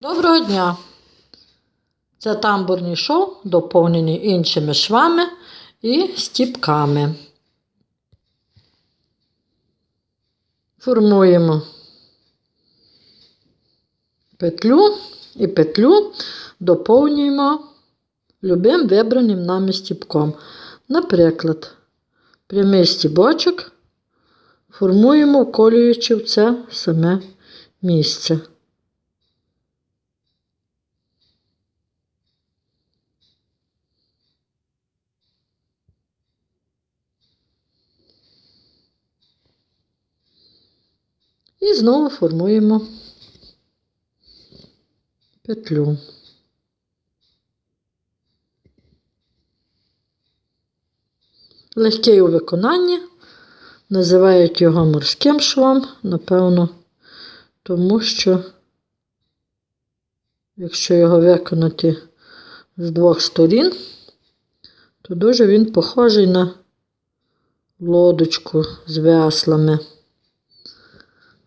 Доброго дня! Це тамбурний шов, доповнений іншими швами і стіпками. Формуємо петлю і петлю доповнюємо любим вибраним нами стіпком. Наприклад, прямий стібочок формуємо, вколюючи в це саме місце. І знову формуємо петлю. Легкий у виконанні, називають його морським швом, напевно, тому що, якщо його виконати з двох сторін, то дуже він похожий на лодочку з веслами.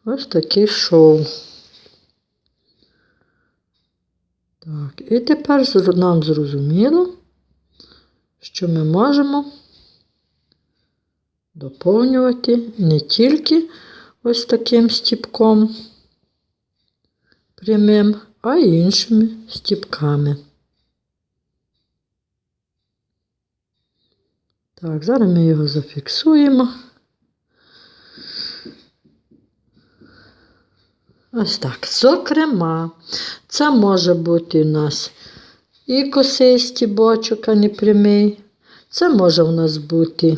Ось такий шов. Так, і тепер нам зрозуміло, що ми можемо доповнювати не тільки ось таким стіпком прямим, а й іншими стіпками. Так, зараз ми його зафіксуємо. Ось так. Зокрема, це може бути у нас і косий стібочок, а не прямий. Це може у нас бути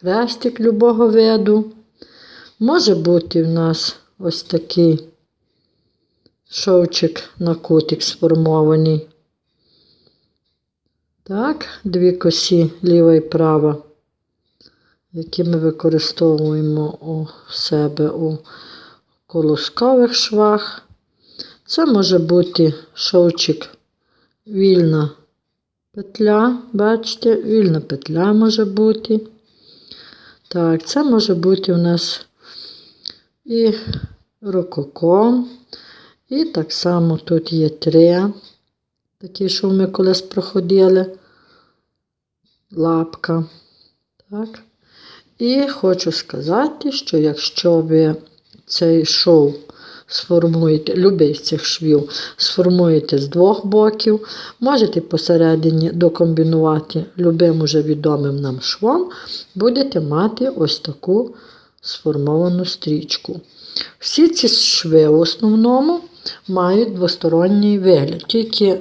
хрестик любого виду. Може бути в нас ось такий шовчик на кутик сформований. Так, дві косі ліва і права, які ми використовуємо у себе у колоскових швах. Це може бути шовчик вільна петля, бачите, вільна петля може бути. Так, це може бути у нас і рококо. І так само тут є три, такі, що ми колись проходили. Лапка. Так. І хочу сказати, що якщо ви цей шов сформуєте, любий з цих швів, сформуєте з двох боків, можете посередині докомбінувати любим уже відомим нам швом, будете мати ось таку сформовану стрічку. Всі ці шви в основному мають двосторонній вигляд. Тільки е,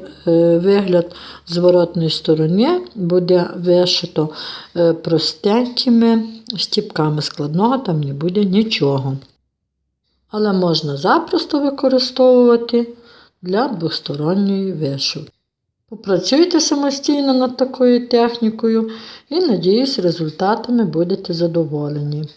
вигляд зворотної сторони буде вишито е, простенькими стіпками. Складного там не буде нічого. Але можна запросто використовувати для двосторонньої вишивки. Попрацюйте самостійно над такою технікою і, надіюсь, результатами будете задоволені.